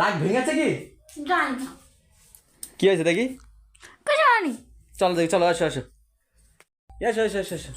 রাগ ভেঙেছে কি? জানি না। কি হয়েছে দেখি? কিছু জানি। চলো দেখি চলো আসো আসো। এসো এসো এসো এসো।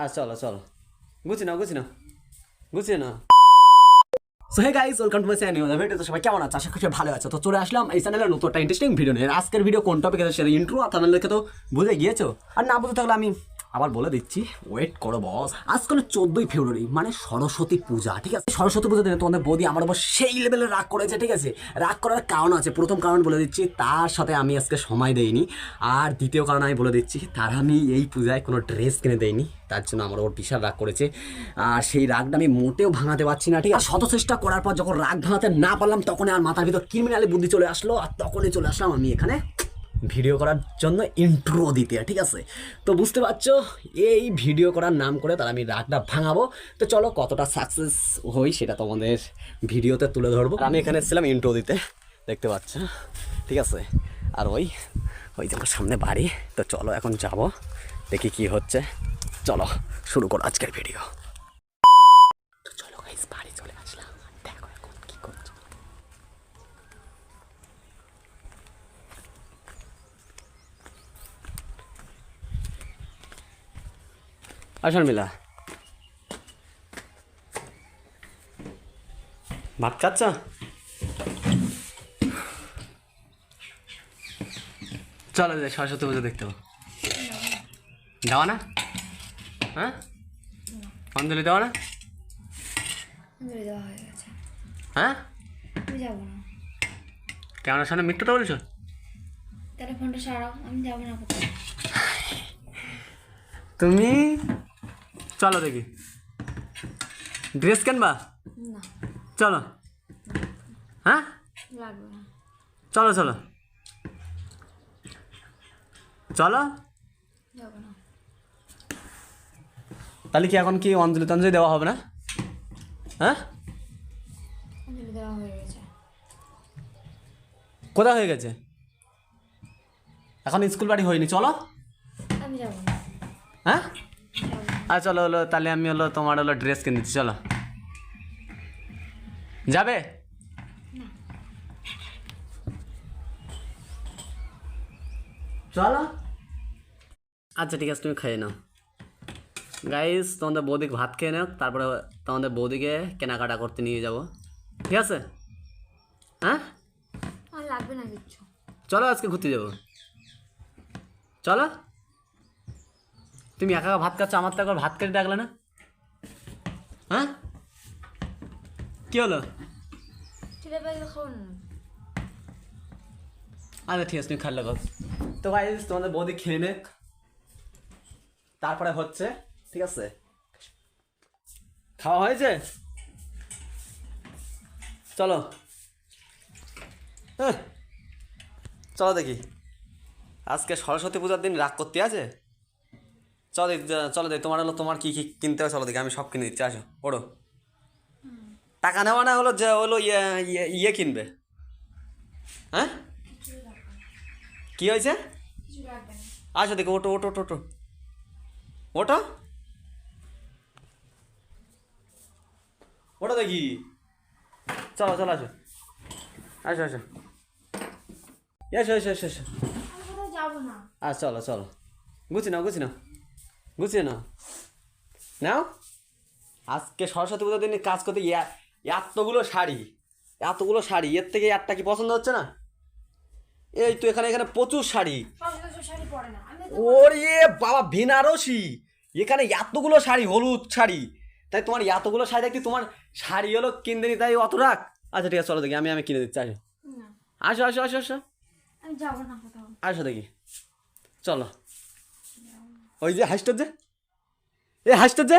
আর চলো চলো। গুছি নাও গুছি নাও। গুছিয়ে নাও। So hey guys welcome to my channel video তো সবাই কেমন আছে? আশা করি ভালো আছে। তো চলে আসলাম এই চ্যানেলে নতুন একটা ইন্টারেস্টিং ভিডিও নিয়ে। আজকের ভিডিও কোন টপিকে সেটা ইন্ট্রো আর থামেল দেখে তো বুঝে গিয়েছো। আর না বুঝতে থাকলে আমি আবার বলে দিচ্ছি ওয়েট করো বস আজকাল চোদ্দই ফেব্রুয়ারি মানে সরস্বতী পূজা, ঠিক আছে? সরস্বতী পূজা দিনে তোমাদের বৌদি আমার উপর সেই লেভেলে রাগ করেছে, ঠিক আছে? রাগ করার কারণ আছে। প্রথম কারণ বলে দিচ্ছি, তার সাথে আমি আজকে সময় দেইনি। আর দ্বিতীয় কারণ আমি বলে দিচ্ছি, তার আমি এই পূজায় কোনো ড্রেস কিনে দেইনি। তার জন্য আমার ওর বিশাল রাগ করেছে। আর সেই রাগটা আমি মোটেও ভাঙাতে পারছি না, ঠিক আছে? শত চেষ্টা করার পর যখন রাগ ভাঙাতে না পারলাম তখন আর মাথার ভিতর ক্রিমিনালি বুদ্ধি চলে আসলো। আর তখনই চলে আসলাম আমি এখানে ভিডিও করার জন্য ইন্ট্রো দিতে, ঠিক আছে? তো বুঝতে পারছ, এই ভিডিও করার নাম করে তার আমি রাগটা ভাঙাবো। তো চলো, কতটা সাকসেস হই সেটা তোমাদের ভিডিওতে তুলে ধরবো। আমি এখানে এসেছিলাম ইন্ট্রো দিতে, দেখতে পাচ্ছ? ঠিক আছে? আর ওই ওই যে সামনে বাড়ি। তো চলো, এখন যাব, দেখি কি হচ্ছে। চলো, শুরু করো আজকের ভিডিও তো চলো গাইস বাড়ি চলে আসলাম দেখো এখন কি করছে আসুন মিলা। ভাত খাচ্ছ? চলো যাই সরস্বতী পুজো দেখতে যাওয়া না? হ্যাঁ? অঞ্জলি দেওয়া না? হয়ে হ্যাঁ? কেমন সামনে মৃত্যুটা বলছো? ফোনটা সারাও আমি যাব না তুমি চলো দেখি। ড্রেস কেনবা? চলো। হ্যাঁ? চলো চলো। চলো। তাহলে কি এখন কি অঞ্জলি তঞ্জলি দেওয়া হবে না? হ্যাঁ? কোথায় হয়ে গেছে? এখন স্কুল বাড়ি হয়নি চলো। হ্যাঁ? আর চলো হলো তাহলে আমি হলো তোমার হলো ড্রেস কিনে দিচ্ছি চলো। যাবে? চলো। আচ্ছা ঠিক আছে তুমি খেয়ে নাও। গাইস তোমাদের বৌদিকে ভাত খেয়ে নাও তারপরে তোমাদের বৌদিকে কেনাকাটা করতে নিয়ে যাব। ঠিক আছে? হ্যাঁ? লাগবে না কিচ্ছু। চলো আজকে ঘুরতে যাব। চলো। তুমি একা ভাত খাচ্ছ, আমার তো একবার ভাত কেটে ডাকলে না। হ্যাঁ? কি হলো? আচ্ছা ঠিক আছে, তুমি খাল্লা কর তো ভাই তোমাদের বৌদি খেয়ে নে তারপরে হচ্ছে, ঠিক আছে? খাওয়া হয়েছে? চলো। হ্যাঁ চলো দেখি। আজকে সরস্বতী পূজার দিন রাগ করতে আছে? চলো দেখি চলো দেখি তোমার হলো তোমার কী কী কিনতে হবে চলো দেখি আমি সব কিনে দিচ্ছি আসো ওড়ো টাকা নেওয়া না হলো যে হলো ইয়ে ইয়ে ইয়ে কিনবে। হ্যাঁ? কী হয়েছে? আসো দেখো ওটো ওটো ওটো ওটো ওটো দেখি। চলো চলো আসো। আসো আসো। এসো এসো এসো এসো। আস চলো চলো। গুছি নাও গুছি নাও। গুছিয়ে না? নাও। আজকে সরস্বতী পুজোর দিন কাজ করতে এতগুলো শাড়ি এতগুলো শাড়ি এর থেকে একটা কি পছন্দ হচ্ছে না? এই তো এখানে এখানে প্রচুর শাড়ি। ওরে বাবা বেনারসি। এখানে এতগুলো শাড়ি হলুদ শাড়ি। তাই তোমার এতগুলো শাড়ি দেখি তোমার শাড়ি হলো কিনতে নি তাই অত রাখ আচ্ছা ঠিক আছে চলো দেখি আমি আমি কিনে দিচ্ছি আসো। আসো আসো আসো আসো। আসো দেখি। চলো। ওই যে হাসতে যে। এ হাসতে যে।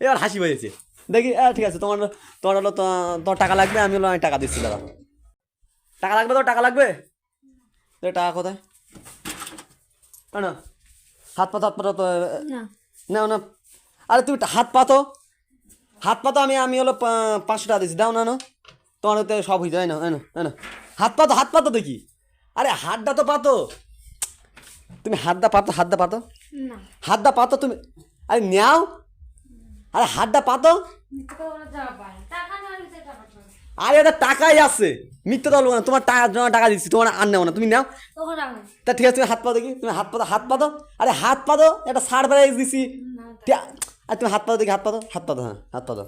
এবার হাসি হয়েছে দেখি আহ, ঠিক আছে তোমার তোমার হলো তো- তোমার টাকা লাগবে আমি হলো আমি টাকা দিচ্ছি দাদা টাকা লাগবে তো টাকা লাগবে? টাকা কোথায়? না, না হাত পাতো হাত পাতো তো না। না আরে তুমি হাত পাতো। হাত পাতো আমি আমি হলো পাঁচশো টাকা দিচ্ছি দাও না না তোমার হতে সব হয়ে যায় না না না হাত পাতো হাত পাতো দেখি। আরে হাতটা তো পাতো। তুমি হাতটা পাতো হাতটা পাতো? হাতটা পাতো তুমি আরে নেও আরে হাতটা পাতো? আরে এটা টাকাই আছে। মিথ্যে তো বলব না। তোমার টাকা দিচ্ছি তোমার আর নেও না। তুমি নাও। তা ঠিক আছে তুমি হাত পা কি তুমি হাত পাতো হাত পাতো। আরে হাত পাতো একটা সারপ্রাইজ দিছি। আর তুমি হাত পাতো দেখি হাত পাতো। হাত পাতো হ্যাঁ হাত পাতো।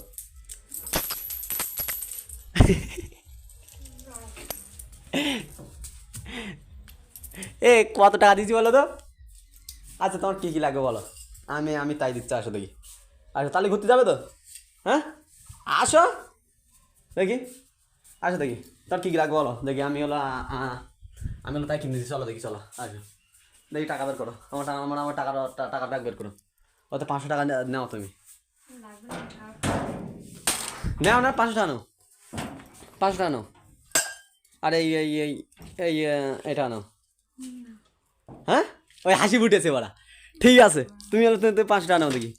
এ, কত টাকা দিয়েছি বলো তো? আচ্ছা তোমার কী কী লাগবে বলো? আমি আমি তাই দিচ্ছি, আসো দেখি। আসো, তাহলে ঘুরতে যাবে তো? হ্যাঁ? আসো। দেখি। আসো দেখি। তোর কী কী লাগবে বলো? দেখি, আমি হলো আমি হলো তাই কিনে দিচ্ছি চলো দেখি, চলো, আসো। দেখি, টাকা বের করো। আমার টাকা আমার আমার টাকা টাকা ব্যাগ বের করো। ওতে পাঁচশো টাকা নাও তুমি। নাও না পাঁচশো টাকা নাও। পাঁচশো টাকা নাও। আর, এই এই এই এটা নাও। হ্যাঁ? ওই হাসি ফুটেছে ওরা ঠিক আছে তুমি হলো তুমি তুমি পাঁচশো টাকা নাও দেখি।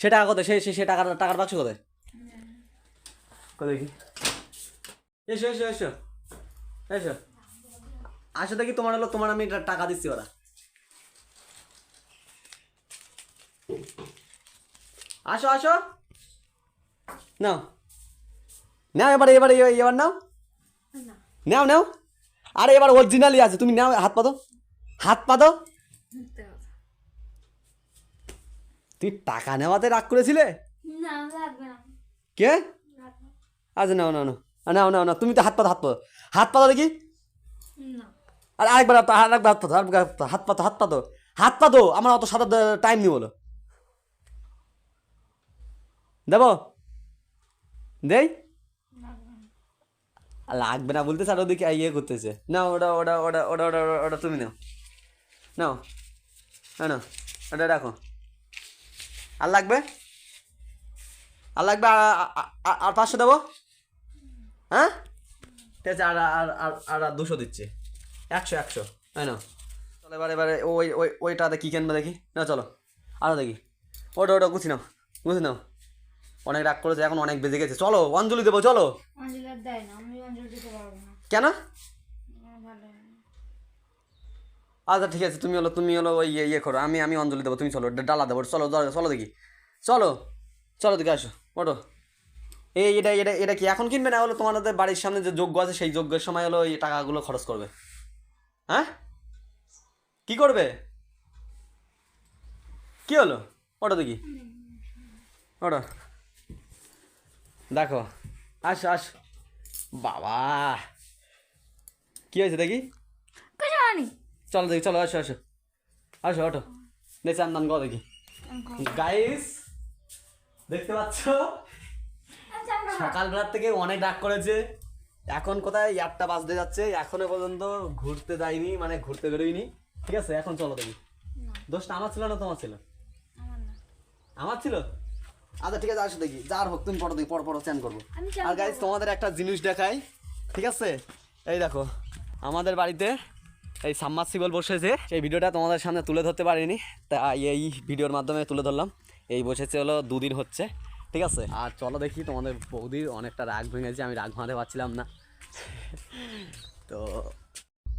সে টাকা কোথায়? সে সে সে টাকার টাকার বাক্স কোথায়? কোথায় দেখি? এসো এসো এসো এসো। আসো দেখি তোমার হলো তোমার আমি টাকা দিচ্ছি ওরা। আসো আসো। নাও। নাও এবার এবার এবার নাও। নাও নাও। আরে এবার অরিজিনালি আছে তুমি নাও হাত পাতো হাত পাতো তুই টাকা নেওয়াতে রাগ করেছিলে না না কে আচ্ছা নাও নাও নাও নাও নাও নাও তুমি তো হাত পাতো হাত পাতো হাত পাতো দেখি না আর আরেকবার হাত- আরেকবার হাত পাতো আরেকবার হাত পাতো, হাত পাতো হাত পাতো আমার অত সাদা টাইম নেই বলো দেবো দেই না লাগবে না বলতে স্যার ওদিকে ইয়ে করতেছে। না ওটা ওটা ওটা ওটা ওটা, ওটা- তুমি নাও। নাও হ্যাঁ না ওটা রাখো। আর লাগবে? আর লাগবে, আর- আর- আর- আর পাঁচশো দেবো? হ্যাঁ? ঠিক আছে, আর আর আর আর আর দুশো দিচ্ছে। একশো একশো হ্যাঁ না চলো, এবার, এবারে ওই ওই, ওইটাতে কী কিনবে দেখি? না চলো। আরও দেখি। ওটা ওটা গুছি নাও গুছি নাও। অনেক রাগ করেছে এখন অনেক বেজে গেছে। চলো অঞ্জলি দেবো চলো। কেন। আচ্ছা ঠিক আছে তুমি হলো তুমি হলো ওই ইয়ে ইয়ে করো আমি আমি অঞ্জলি দেবো তুমি চলো ডালা দেবো চলো চলো, চলো দেখি। চলো চলো দেখি আসো ওটো এই এটা এটা এটা কি এখন কিনবে না হলো তোমাদের বাড়ির সামনে যে যোগ্য আছে সেই যোগ্যের সময় হলো এই টাকাগুলো খরচ করবে। হ্যাঁ? কি করবে? কি হলো? ওটা দেখি। ওটা দেখো। আস আস। বাবা। কি হয়েছে দেখি? চলো দেখি চলো আসো আসো। আসো ওঠো। দেখছি আন্দান গো দেখি। গাইস দেখতে পাচ্ছ? যাব সকালবেলার থেকে অনেক ডাক করেছে। এখন কোথায়? আটটা বাজতে যাচ্ছে। এখনও পর্যন্ত ঘুরতে যাইনি মানে ঘুরতে বেরোয়নি ঠিক আছে এখন চলো দেখি। দোষটা আমার ছিল না তোমার ছিল। আমার ছিল? আচ্ছা ঠিক আছে আসো দেখি। যার হোক তুমি পড়ো দেখি পড়ো পড়ো চ্যান করব। আর। গাইজ তোমাদের একটা জিনিস দেখাই ঠিক আছে? এই দেখো আমাদের বাড়িতে এই সাবমার্সিবল বসেছে। সেই ভিডিওটা তোমাদের সামনে তুলে ধরতে পারিনি তা এই ভিডিওর মাধ্যমে তুলে ধরলাম। এই বসেছে হলো দুদিন হচ্ছে ঠিক আছে? আর চলো দেখি তোমাদের বৌদির অনেকটা রাগ ভেঙেছে আমি রাগ ভাঙাতে পারছিলাম না। তো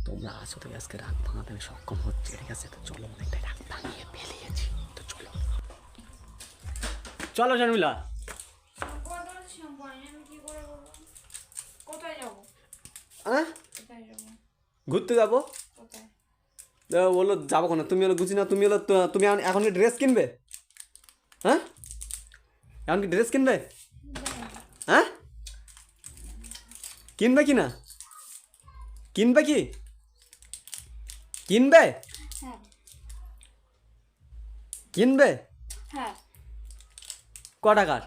তোমরা আসো তো আজকে রাগ ভাঙাতে আমি সক্ষম হচ্ছে ঠিক আছে? তো চলো অনেকটা রাগ ভাঙিয়ে ফেলিয়েছি। কোথায় যাব ঘুরতে যাব? বলল যাব কেন? তুমি হলো গুছি না তুমি হলো তুমি এখন- এখন কি ড্রেস কিনবে? হ্যাঁ? এখন কি ড্রেস কিনবে? হ্যাঁ? কিনবে কি না? কিনবে কি? কিনবে? হ্যাঁ। কিনবে? হ্যাঁ। ক টাকার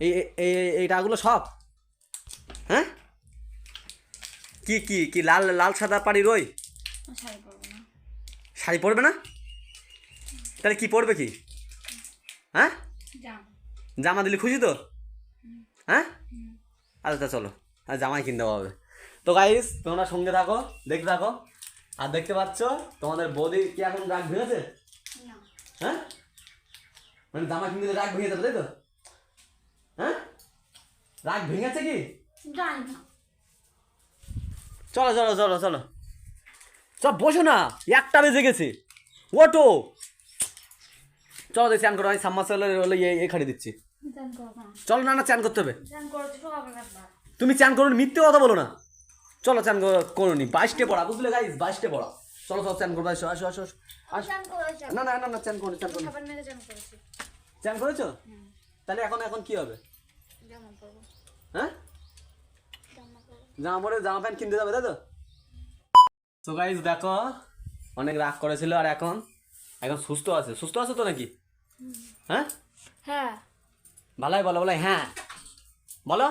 এই এই- এই টাকাগুলো সব? হ্যাঁ? কি কি কি লাল লাল সাদা পাড়ি রই? শাড়ি পরবো না। শাড়ি পরবে না? তাহলে কি পরবে কি? হ্যাঁ? জামা। দিলে খুশি তো? হ্যাঁ? আচ্ছা চলো। আর জামাই কিনতে হবে। তো গাইস তোমরা সঙ্গে থাকো দেখতে থাকো। আর দেখতে পাচ্ছ তোমাদের বৌদি কি এখন রাগ ভেঙেছে? হ্যাঁ? মানে জামা কিনতে দিলে রাগ ভেঙে যাবে তাই তো? হ্যাঁ? রাগ ভেঙেছে কি? চলো চলো চলো চলো। চল বসো না একটা বেজে গেছে। ওটো চলো দেখি চান করো আমি সাবমার্সেলের হলে এই খাড়ি দিচ্ছি। করো না চলো না না চান করতে হবে। করো তুমি চান করুন মিথ্যে কথা বলো না। চলো চান করুনি বাইশটে পড়া বুঝলে গাইস বাইশটে পড়া। চলো চলো চ্যান করব আসো আসো আসো না না না না চ্যান করুন খাবার মেরে চান করেছি। তাহলে এখন এখন কি হবে? হ্যাঁ? জামা পরে জামা প্যান্ট কিনতে যাবে তাই তো? তো গাইস দেখো অনেক রাগ করেছিল আর এখন এখন সুস্থ আছে। সুস্থ আছে তো নাকি? হ্যাঁ? হ্যাঁ। ভালোই বলো বলো হ্যাঁ। বলো।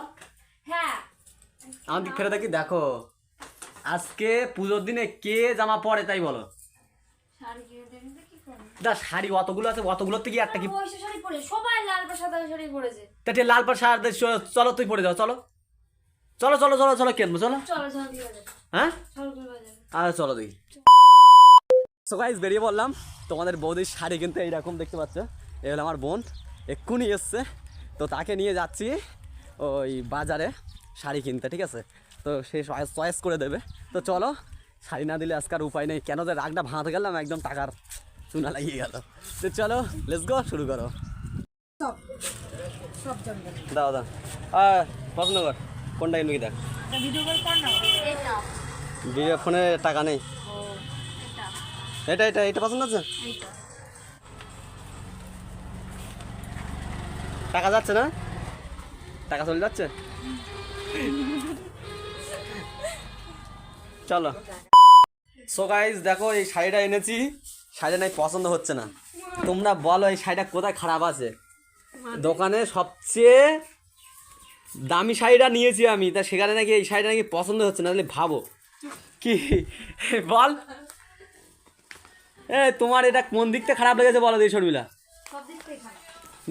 হ্যাঁ। আমার দিক ফেরে দেখি দেখো। আজকে পুজোর দিনে কে জামা পরে তাই বলো? শাড়ি কিনে কি দা শাড়ি অতগুলো আছে অতগুলোর থেকে একটা কি? সবাই লাল বা সাদা শাড়ি পরেছে। তা লাল পাড় শাড়ি চলো তুই পরে যাও চলো। চলো চলো চলো চলো কেনবো হ্যাঁ? আর চলো দেখি। সো গাইজ বেরিয়ে বললাম তোমাদের বৌদির শাড়ি কিন্তু এইরকম দেখতে পাচ্ছ। এই হলো আমার বোন এক্ষুনি এসছে। তো তাকে নিয়ে যাচ্ছি ওই বাজারে শাড়ি কিনতে ঠিক আছে? তো সে চয়েস করে দেবে। তো চলো শাড়ি না দিলে আজকার উপায় নেই। কেন যে রাগটা ভাঁতে গেলাম একদম টাকার চুনা লাগিয়ে গেল। তো চলো লেটস গো শুরু করো। দাও দাও। পছন্দ কর কোনটা কিনবি কি দেখ ভিডিও ফোনে টাকা নেই। এটা। এটা এটা পছন্দ আছে? টাকা যাচ্ছে না? টাকা চলে যাচ্ছে? চলো। সো গাইজ দেখো এই শাড়িটা এনেছি। শাড়িটা নাই পছন্দ হচ্ছে না। তোমরা বলো এই শাড়িটা কোথায় খারাপ আছে? দোকানে সবচেয়ে দামি শাড়িটা নিয়েছি আমি। তা সেখানে নাকি এই শাড়িটা নাকি পছন্দ হচ্ছে না তাহলে ভাবো। কি? বল। এ তোমার এটা কোন দিকটা খারাপ লেগেছে বলো এই শর্মিলা।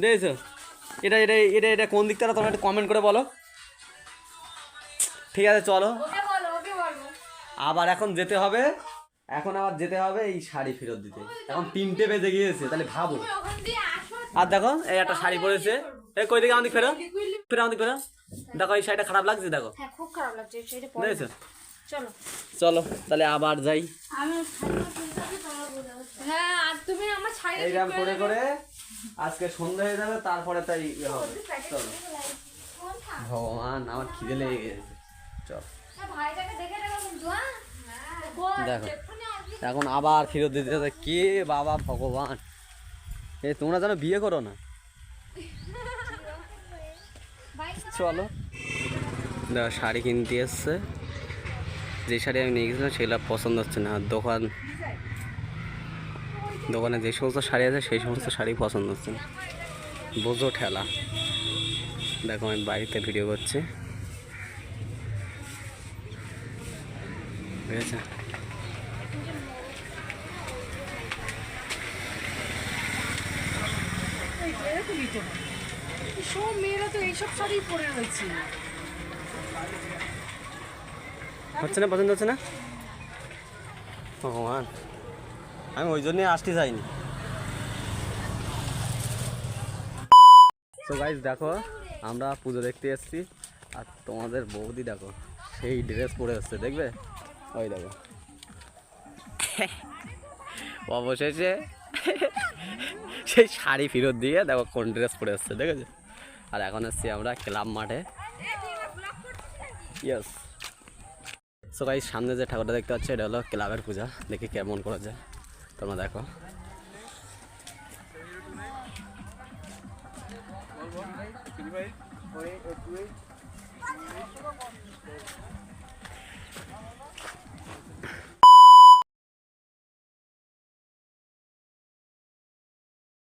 দেখেছ? এটা এটা এটা এটা কোন দিকটা তোমরা একটু কমেন্ট করে বলো। ঠিক আছে চলো। আবার এখন যেতে হবে। এখন আবার যেতে হবে এই শাড়ি ফেরত দিতে। এখন তিনটে বেজে গিয়েছে তাহলে ভাবো। আর দেখো এই একটা শাড়ি পরেছে। এই কই দিকে আমাদের ফেরো? ফেরো আমাদের ফেরো? দেখো এই শাড়িটা খারাপ লাগছে দেখো। হ্যাঁ খুব খারাপ লাগছে পরে। চলো। চলো তাহলে আবার যাই। হ্যাঁ আর তুমি আমার শাড়ি এইরকম করে করে আজকে সন্ধ্যা হয়ে যাবে তারপরে তাই ইয়ে হবে। চলো। ভগবান আমার খিদে লেগে গেছে। চল। দেখে কিন্তু হ্যাঁ? দেখো এখন আবার ফেরত দিতে হবে কে বাবা ভগবান। এ তোমরা যেন বিয়ে করো না। চলো। দেখো শাড়ি কিনতে এসছে। যে শাড়ি আমি নিয়ে গেছিলাম সেগুলো পছন্দ হচ্ছে না। আর দোকান দোকানে যে সমস্ত শাড়ি আছে সেই সমস্ত শাড়ি পছন্দ হচ্ছে না। বোঝো ঠেলা। দেখো আমি বাড়িতে ভিডিও করছি। ঠিক আছে সব মেয়েরা তো এইসব শাড়ি পরে রয়েছে। হচ্ছে না পছন্দ হচ্ছে না? ভগবান। আমি ওই জন্যই আসতে যাইনি তো গাইজ দেখো আমরা পুজো দেখতে এসেছি। আর তোমাদের বৌদি দেখো সেই ড্রেস পরে আসছে দেখবে? ওই দেখো। অবশেষে সেই শাড়ি ফেরত দিয়ে দেখো কোন ড্রেস পরে আসছে দেখেছ? আর এখন এসছি আমরা ক্লাব মাঠে। ইয়েস সো সামনে যে ঠাকুরটা দেখতে পাচ্ছ, এটা হলো ক্লাবের পূজা। দেখি কেমন করা যায় তোমরা দেখো।